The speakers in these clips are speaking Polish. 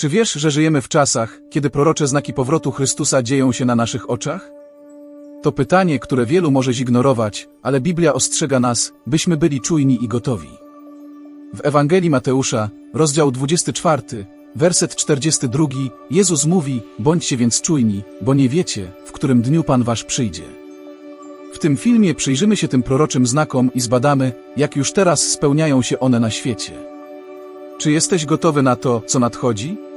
Czy wiesz, że żyjemy w czasach, kiedy prorocze znaki powrotu Chrystusa dzieją się na naszych oczach? To pytanie, które wielu może zignorować, ale Biblia ostrzega nas, byśmy byli czujni i gotowi. W Ewangelii Mateusza, rozdział 24, werset 42, Jezus mówi, bądźcie więc czujni, bo nie wiecie, w którym dniu Pan Wasz przyjdzie. W tym filmie przyjrzymy się tym proroczym znakom i zbadamy, jak już teraz spełniają się one na świecie. Czy jesteś gotowy na to, co nadchodzi?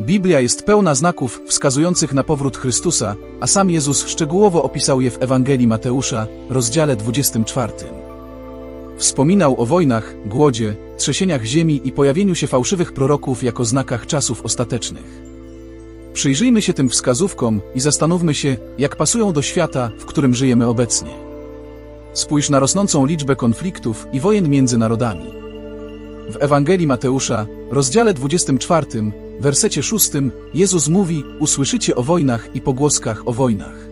Biblia jest pełna znaków wskazujących na powrót Chrystusa, a sam Jezus szczegółowo opisał je w Ewangelii Mateusza, rozdziale 24. Wspominał o wojnach, głodzie, trzęsieniach ziemi i pojawieniu się fałszywych proroków jako znakach czasów ostatecznych. Przyjrzyjmy się tym wskazówkom i zastanówmy się, jak pasują do świata, w którym żyjemy obecnie. Spójrz na rosnącą liczbę konfliktów i wojen między narodami. W Ewangelii Mateusza, rozdziale 24, wersecie 6, Jezus mówi: Usłyszycie o wojnach i pogłoskach o wojnach.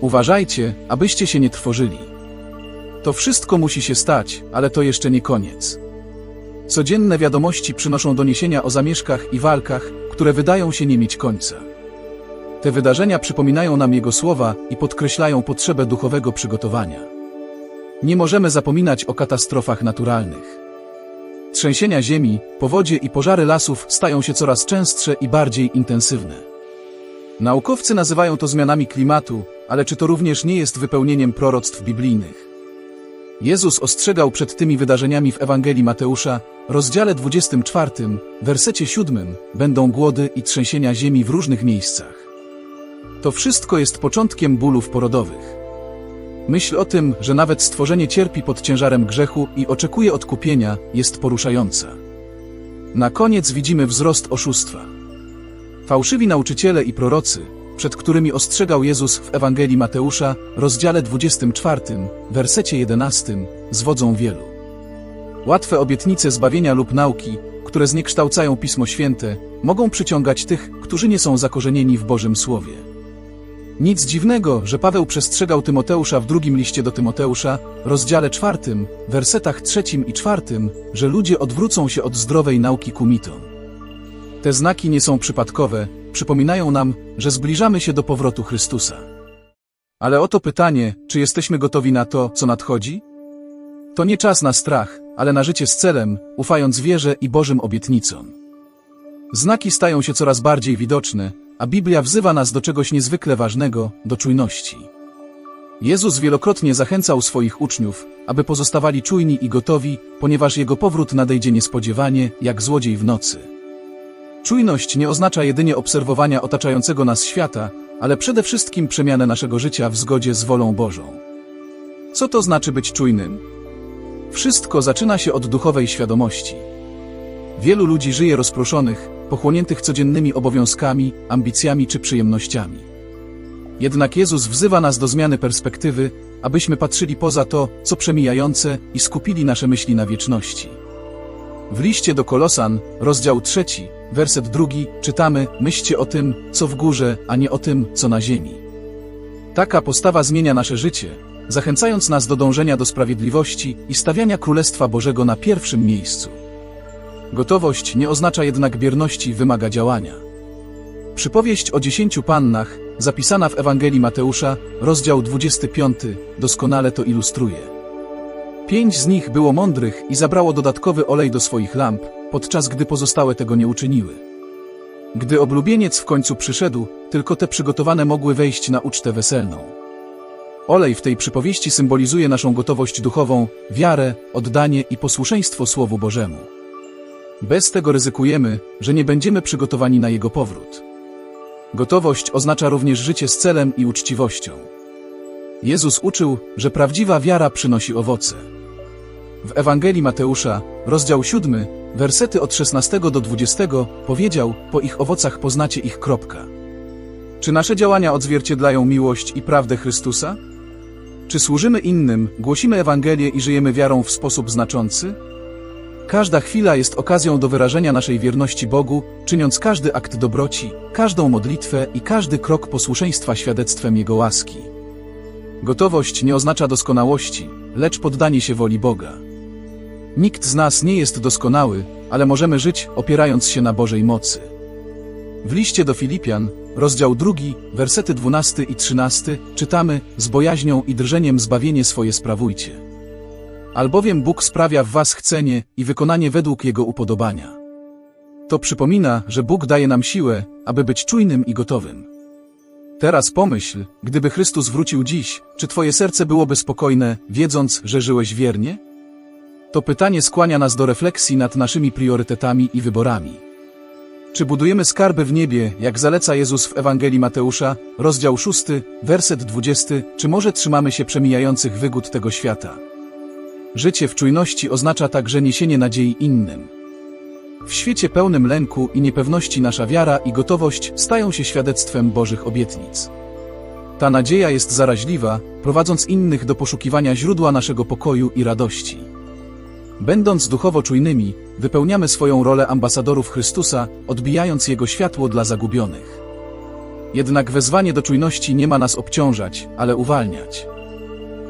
Uważajcie, abyście się nie trwożyli. To wszystko musi się stać, ale to jeszcze nie koniec. Codzienne wiadomości przynoszą doniesienia o zamieszkach i walkach, które wydają się nie mieć końca. Te wydarzenia przypominają nam Jego słowa i podkreślają potrzebę duchowego przygotowania. Nie możemy zapominać o katastrofach naturalnych. Trzęsienia ziemi, powodzie i pożary lasów stają się coraz częstsze i bardziej intensywne. Naukowcy nazywają to zmianami klimatu, ale czy to również nie jest wypełnieniem proroctw biblijnych? Jezus ostrzegał przed tymi wydarzeniami w Ewangelii Mateusza, rozdziale 24, wersecie 7, będą głody i trzęsienia ziemi w różnych miejscach. To wszystko jest początkiem bólów porodowych. Myśl o tym, że nawet stworzenie cierpi pod ciężarem grzechu i oczekuje odkupienia, jest poruszająca. Na koniec widzimy wzrost oszustwa. Fałszywi nauczyciele i prorocy, przed którymi ostrzegał Jezus w Ewangelii Mateusza, rozdziale 24, wersecie 11, zwodzą wielu. Łatwe obietnice zbawienia lub nauki, które zniekształcają Pismo Święte, mogą przyciągać tych, którzy nie są zakorzenieni w Bożym Słowie. Nic dziwnego, że Paweł przestrzegał Tymoteusza w drugim liście do Tymoteusza, rozdziale czwartym, wersetach trzecim i czwartym, że ludzie odwrócą się od zdrowej nauki ku mitom. Te znaki nie są przypadkowe, przypominają nam, że zbliżamy się do powrotu Chrystusa. Ale oto pytanie, czy jesteśmy gotowi na to, co nadchodzi? To nie czas na strach, ale na życie z celem, ufając wierze i Bożym obietnicom. Znaki stają się coraz bardziej widoczne, a Biblia wzywa nas do czegoś niezwykle ważnego, do czujności. Jezus wielokrotnie zachęcał swoich uczniów, aby pozostawali czujni i gotowi, ponieważ Jego powrót nadejdzie niespodziewanie, jak złodziej w nocy. Czujność nie oznacza jedynie obserwowania otaczającego nas świata, ale przede wszystkim przemianę naszego życia w zgodzie z wolą Bożą. Co to znaczy być czujnym? Wszystko zaczyna się od duchowej świadomości. Wielu ludzi żyje rozproszonych, pochłoniętych codziennymi obowiązkami, ambicjami czy przyjemnościami. Jednak Jezus wzywa nas do zmiany perspektywy, abyśmy patrzyli poza to, co przemijające i skupili nasze myśli na wieczności. W liście do Kolosan, rozdział trzeci, werset drugi, czytamy: Myślcie o tym, co w górze, a nie o tym, co na ziemi. Taka postawa zmienia nasze życie, zachęcając nas do dążenia do sprawiedliwości i stawiania Królestwa Bożego na pierwszym miejscu. Gotowość nie oznacza jednak bierności, wymaga działania. Przypowieść o dziesięciu pannach, zapisana w Ewangelii Mateusza, rozdział 25, doskonale to ilustruje. Pięć z nich było mądrych i zabrało dodatkowy olej do swoich lamp, podczas gdy pozostałe tego nie uczyniły. Gdy oblubieniec w końcu przyszedł, tylko te przygotowane mogły wejść na ucztę weselną. Olej w tej przypowieści symbolizuje naszą gotowość duchową, wiarę, oddanie i posłuszeństwo Słowu Bożemu. Bez tego ryzykujemy, że nie będziemy przygotowani na jego powrót. Gotowość oznacza również życie z celem i uczciwością. Jezus uczył, że prawdziwa wiara przynosi owoce. W Ewangelii Mateusza, rozdział 7, wersety od 16 do 20 powiedział, po ich owocach poznacie ich kropka. Czy nasze działania odzwierciedlają miłość i prawdę Chrystusa? Czy służymy innym, głosimy Ewangelię i żyjemy wiarą w sposób znaczący? Każda chwila jest okazją do wyrażenia naszej wierności Bogu, czyniąc każdy akt dobroci, każdą modlitwę i każdy krok posłuszeństwa świadectwem Jego łaski. Gotowość nie oznacza doskonałości, lecz poddanie się woli Boga. Nikt z nas nie jest doskonały, ale możemy żyć opierając się na Bożej mocy. W liście do Filipian, rozdział 2, wersety 12 i 13, czytamy: Z bojaźnią i drżeniem zbawienie swoje sprawujcie. Albowiem Bóg sprawia w was chcenie i wykonanie według Jego upodobania. To przypomina, że Bóg daje nam siłę, aby być czujnym i gotowym. Teraz pomyśl, gdyby Chrystus wrócił dziś, czy twoje serce byłoby spokojne, wiedząc, że żyłeś wiernie? To pytanie skłania nas do refleksji nad naszymi priorytetami i wyborami. Czy budujemy skarby w niebie, jak zaleca Jezus w Ewangelii Mateusza, rozdział 6, werset 20, czy może trzymamy się przemijających wygód tego świata? Życie w czujności oznacza także niesienie nadziei innym. W świecie pełnym lęku i niepewności nasza wiara i gotowość stają się świadectwem Bożych obietnic. Ta nadzieja jest zaraźliwa, prowadząc innych do poszukiwania źródła naszego pokoju i radości. Będąc duchowo czujnymi, wypełniamy swoją rolę ambasadorów Chrystusa, odbijając Jego światło dla zagubionych. Jednak wezwanie do czujności nie ma nas obciążać, ale uwalniać.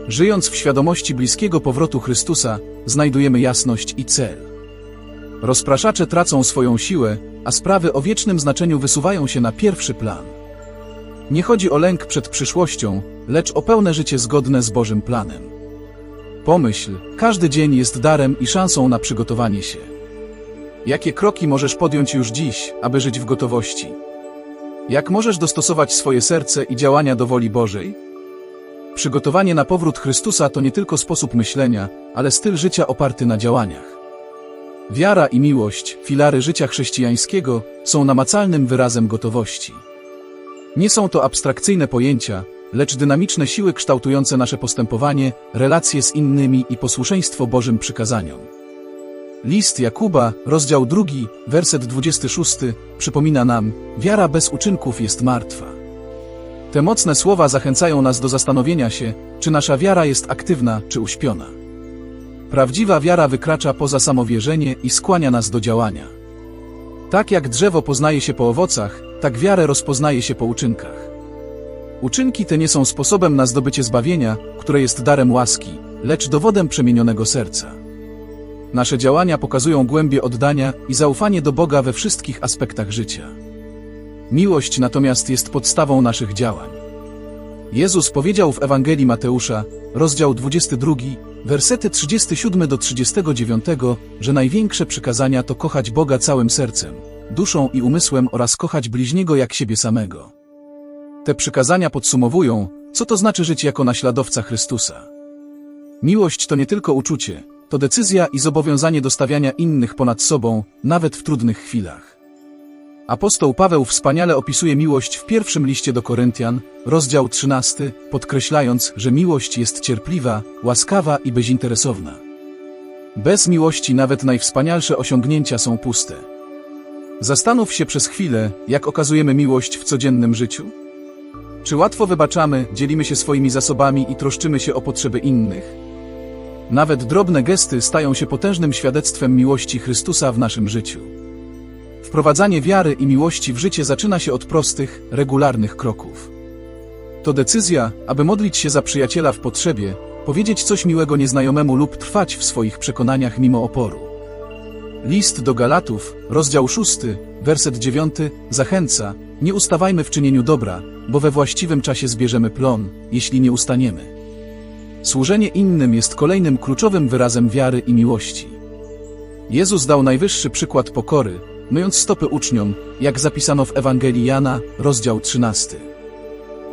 Żyjąc w świadomości bliskiego powrotu Chrystusa, znajdujemy jasność i cel. Rozpraszacze tracą swoją siłę, a sprawy o wiecznym znaczeniu wysuwają się na pierwszy plan. Nie chodzi o lęk przed przyszłością, lecz o pełne życie zgodne z Bożym planem. Pomyśl, każdy dzień jest darem i szansą na przygotowanie się. Jakie kroki możesz podjąć już dziś, aby żyć w gotowości? Jak możesz dostosować swoje serce i działania do woli Bożej? Przygotowanie na powrót Chrystusa to nie tylko sposób myślenia, ale styl życia oparty na działaniach. Wiara i miłość, filary życia chrześcijańskiego, są namacalnym wyrazem gotowości. Nie są to abstrakcyjne pojęcia, lecz dynamiczne siły kształtujące nasze postępowanie, relacje z innymi i posłuszeństwo Bożym przykazaniom. List Jakuba, rozdział 2, werset 26, przypomina nam: Wiara bez uczynków jest martwa. Te mocne słowa zachęcają nas do zastanowienia się, czy nasza wiara jest aktywna, czy uśpiona. Prawdziwa wiara wykracza poza samowierzenie i skłania nas do działania. Tak jak drzewo poznaje się po owocach, tak wiarę rozpoznaje się po uczynkach. Uczynki te nie są sposobem na zdobycie zbawienia, które jest darem łaski, lecz dowodem przemienionego serca. Nasze działania pokazują głębie oddania i zaufanie do Boga we wszystkich aspektach życia. Miłość natomiast jest podstawą naszych działań. Jezus powiedział w Ewangelii Mateusza, rozdział 22, wersety 37 do 39, że największe przykazania to kochać Boga całym sercem, duszą i umysłem oraz kochać bliźniego jak siebie samego. Te przykazania podsumowują, co to znaczy żyć jako naśladowca Chrystusa. Miłość to nie tylko uczucie, to decyzja i zobowiązanie do stawiania innych ponad sobą, nawet w trudnych chwilach. Apostoł Paweł wspaniale opisuje miłość w pierwszym liście do Koryntian, rozdział 13, podkreślając, że miłość jest cierpliwa, łaskawa i bezinteresowna. Bez miłości nawet najwspanialsze osiągnięcia są puste. Zastanów się przez chwilę, jak okazujemy miłość w codziennym życiu? Czy łatwo wybaczamy, dzielimy się swoimi zasobami i troszczymy się o potrzeby innych? Nawet drobne gesty stają się potężnym świadectwem miłości Chrystusa w naszym życiu. Wprowadzanie wiary i miłości w życie zaczyna się od prostych, regularnych kroków. To decyzja, aby modlić się za przyjaciela w potrzebie, powiedzieć coś miłego nieznajomemu lub trwać w swoich przekonaniach mimo oporu. List do Galatów, rozdział 6, werset 9, zachęca, nie ustawajmy w czynieniu dobra, bo we właściwym czasie zbierzemy plon, jeśli nie ustaniemy. Służenie innym jest kolejnym kluczowym wyrazem wiary i miłości. Jezus dał najwyższy przykład pokory, myjąc stopy uczniom, jak zapisano w Ewangelii Jana, rozdział 13.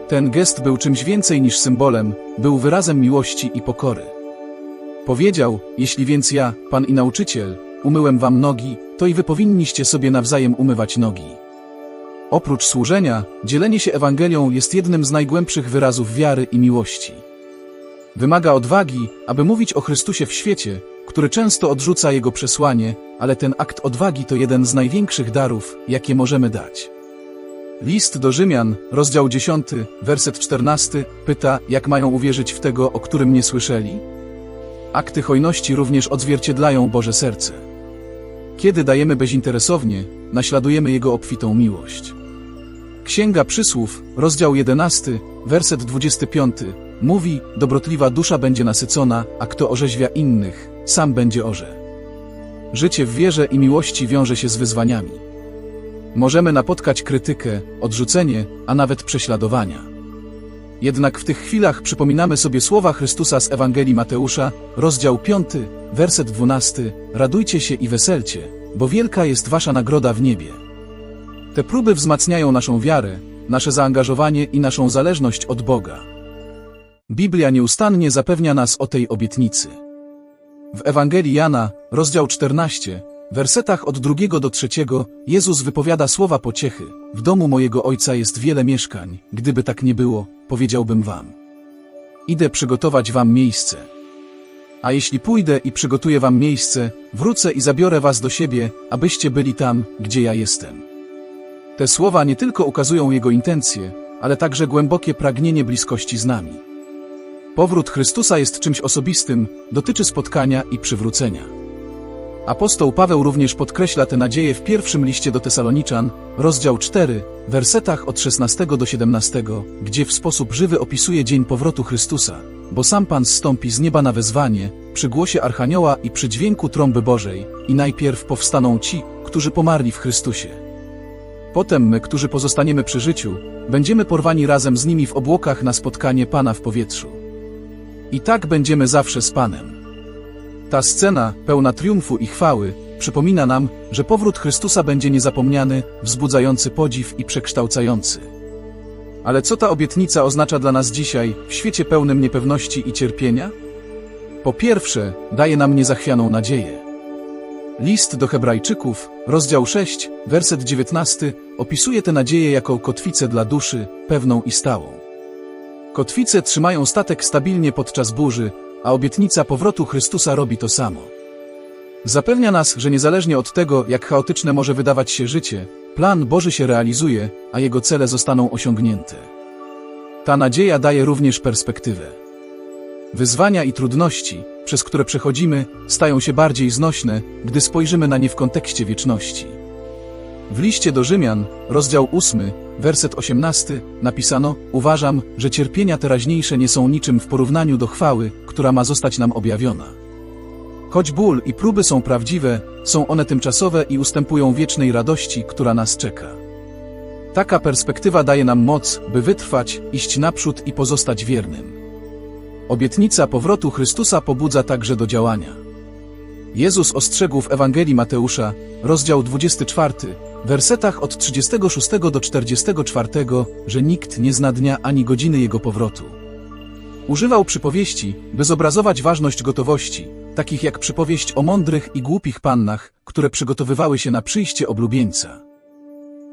Ten gest był czymś więcej niż symbolem, był wyrazem miłości i pokory. Powiedział, jeśli więc ja, Pan i nauczyciel, umyłem wam nogi, to i wy powinniście sobie nawzajem umywać nogi. Oprócz służenia, dzielenie się Ewangelią jest jednym z najgłębszych wyrazów wiary i miłości. Wymaga odwagi, aby mówić o Chrystusie w świecie, który często odrzuca Jego przesłanie, ale ten akt odwagi to jeden z największych darów, jakie możemy dać. List do Rzymian, rozdział 10, werset 14, pyta, jak mają uwierzyć w tego, o którym nie słyszeli? Akty hojności również odzwierciedlają Boże serce. Kiedy dajemy bezinteresownie, naśladujemy Jego obfitą miłość. Księga Przysłów, rozdział 11, werset 25, mówi, dobrotliwa dusza będzie nasycona, a kto orzeźwia innych, sam będzie orze. Życie w wierze i miłości wiąże się z wyzwaniami. Możemy napotkać krytykę, odrzucenie, a nawet prześladowania. Jednak w tych chwilach przypominamy sobie słowa Chrystusa z Ewangelii Mateusza, rozdział 5, werset 12: Radujcie się i weselcie, bo wielka jest wasza nagroda w niebie. Te próby wzmacniają naszą wiarę, nasze zaangażowanie i naszą zależność od Boga. Biblia nieustannie zapewnia nas o tej obietnicy. W Ewangelii Jana, rozdział 14, wersetach od drugiego do trzeciego, Jezus wypowiada słowa pociechy. W domu mojego Ojca jest wiele mieszkań, gdyby tak nie było, powiedziałbym wam. Idę przygotować wam miejsce. A jeśli pójdę i przygotuję wam miejsce, wrócę i zabiorę was do siebie, abyście byli tam, gdzie ja jestem. Te słowa nie tylko ukazują Jego intencje, ale także głębokie pragnienie bliskości z nami. Powrót Chrystusa jest czymś osobistym, dotyczy spotkania i przywrócenia. Apostoł Paweł również podkreśla tę nadzieję w pierwszym liście do Tesaloniczan, rozdział 4, wersetach od 16 do 17, gdzie w sposób żywy opisuje dzień powrotu Chrystusa, bo sam Pan zstąpi z nieba na wezwanie, przy głosie Archanioła i przy dźwięku trąby Bożej, i najpierw powstaną ci, którzy pomarli w Chrystusie. Potem my, którzy pozostaniemy przy życiu, będziemy porwani razem z nimi w obłokach na spotkanie Pana w powietrzu. I tak będziemy zawsze z Panem. Ta scena, pełna triumfu i chwały, przypomina nam, że powrót Chrystusa będzie niezapomniany, wzbudzający podziw i przekształcający. Ale co ta obietnica oznacza dla nas dzisiaj, w świecie pełnym niepewności i cierpienia? Po pierwsze, daje nam niezachwianą nadzieję. List do Hebrajczyków, rozdział 6, werset 19, opisuje tę nadzieję jako kotwicę dla duszy, pewną i stałą. Kotwice trzymają statek stabilnie podczas burzy, a obietnica powrotu Chrystusa robi to samo. Zapewnia nas, że niezależnie od tego, jak chaotyczne może wydawać się życie, plan Boży się realizuje, a jego cele zostaną osiągnięte. Ta nadzieja daje również perspektywę. Wyzwania i trudności, przez które przechodzimy, stają się bardziej znośne, gdy spojrzymy na nie w kontekście wieczności. W liście do Rzymian, rozdział 8, werset 18, napisano: Uważam, że cierpienia teraźniejsze nie są niczym w porównaniu do chwały, która ma zostać nam objawiona. Choć ból i próby są prawdziwe, są one tymczasowe i ustępują wiecznej radości, która nas czeka. Taka perspektywa daje nam moc, by wytrwać, iść naprzód i pozostać wiernym. Obietnica powrotu Chrystusa pobudza także do działania. Jezus ostrzegł w Ewangelii Mateusza, rozdział 24, wersetach od 36 do 44, że nikt nie zna dnia ani godziny Jego powrotu. Używał przypowieści, by zobrazować ważność gotowości, takich jak przypowieść o mądrych i głupich pannach, które przygotowywały się na przyjście oblubieńca.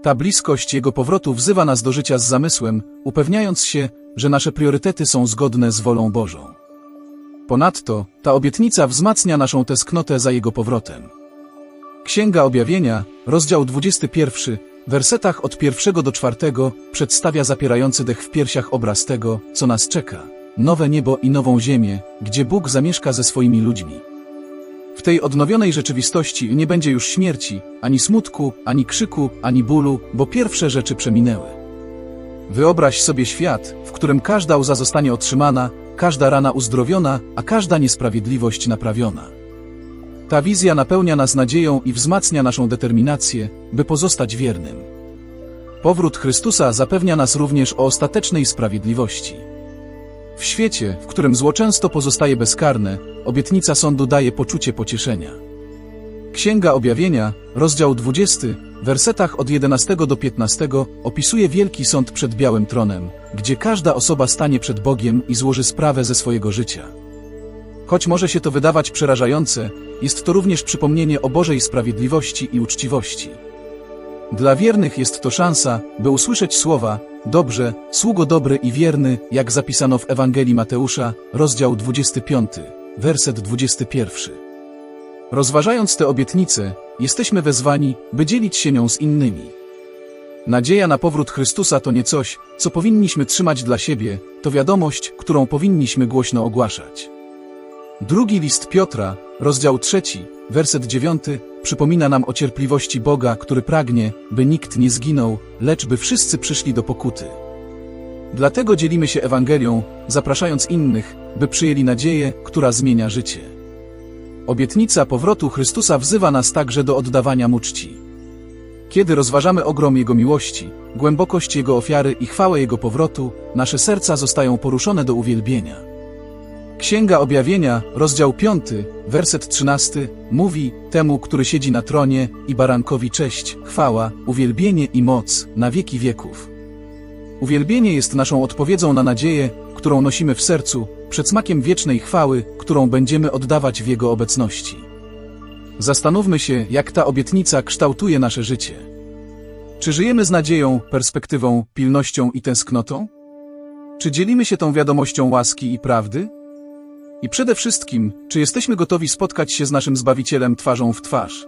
Ta bliskość Jego powrotu wzywa nas do życia z zamysłem, upewniając się, że nasze priorytety są zgodne z wolą Bożą. Ponadto, ta obietnica wzmacnia naszą tęsknotę za Jego powrotem. Księga Objawienia, rozdział 21, w wersetach od pierwszego do czwartego, przedstawia zapierający dech w piersiach obraz tego, co nas czeka. Nowe niebo i nową ziemię, gdzie Bóg zamieszka ze swoimi ludźmi. W tej odnowionej rzeczywistości nie będzie już śmierci, ani smutku, ani krzyku, ani bólu, bo pierwsze rzeczy przeminęły. Wyobraź sobie świat, w którym każda łza zostanie otrzymana, każda rana uzdrowiona, a każda niesprawiedliwość naprawiona. Ta wizja napełnia nas nadzieją i wzmacnia naszą determinację, by pozostać wiernym. Powrót Chrystusa zapewnia nas również o ostatecznej sprawiedliwości. W świecie, w którym zło często pozostaje bezkarne, obietnica sądu daje poczucie pocieszenia. Księga Objawienia, rozdział 20, w wersetach od 11 do 15 opisuje wielki sąd przed Białym Tronem, gdzie każda osoba stanie przed Bogiem i złoży sprawę ze swojego życia. Choć może się to wydawać przerażające, jest to również przypomnienie o Bożej sprawiedliwości i uczciwości. Dla wiernych jest to szansa, by usłyszeć słowa: Dobrze, sługo dobry i wierny, jak zapisano w Ewangelii Mateusza, rozdział 25, werset 21. Rozważając tę obietnicę, jesteśmy wezwani, by dzielić się nią z innymi. Nadzieja na powrót Chrystusa to nie coś, co powinniśmy trzymać dla siebie, to wiadomość, którą powinniśmy głośno ogłaszać. Drugi list Piotra, rozdział trzeci, werset dziewiąty, przypomina nam o cierpliwości Boga, który pragnie, by nikt nie zginął, lecz by wszyscy przyszli do pokuty. Dlatego dzielimy się Ewangelią, zapraszając innych, by przyjęli nadzieję, która zmienia życie. Obietnica powrotu Chrystusa wzywa nas także do oddawania mu czci. Kiedy rozważamy ogrom Jego miłości, głębokość Jego ofiary i chwałę Jego powrotu, nasze serca zostają poruszone do uwielbienia. Księga Objawienia, rozdział 5, werset 13, mówi temu, który siedzi na tronie i barankowi cześć, chwała, uwielbienie i moc na wieki wieków. Uwielbienie jest naszą odpowiedzią na nadzieję, którą nosimy w sercu, przedsmakiem wiecznej chwały, którą będziemy oddawać w Jego obecności. Zastanówmy się, jak ta obietnica kształtuje nasze życie. Czy żyjemy z nadzieją, perspektywą, pilnością i tęsknotą? Czy dzielimy się tą wiadomością łaski i prawdy? I przede wszystkim, czy jesteśmy gotowi spotkać się z naszym Zbawicielem twarzą w twarz?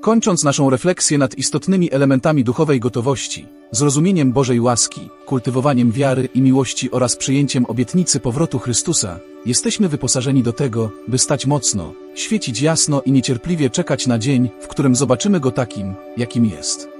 Kończąc naszą refleksję nad istotnymi elementami duchowej gotowości, zrozumieniem Bożej łaski, kultywowaniem wiary i miłości oraz przyjęciem obietnicy powrotu Chrystusa, jesteśmy wyposażeni do tego, by stać mocno, świecić jasno i niecierpliwie czekać na dzień, w którym zobaczymy Go takim, jakim jest.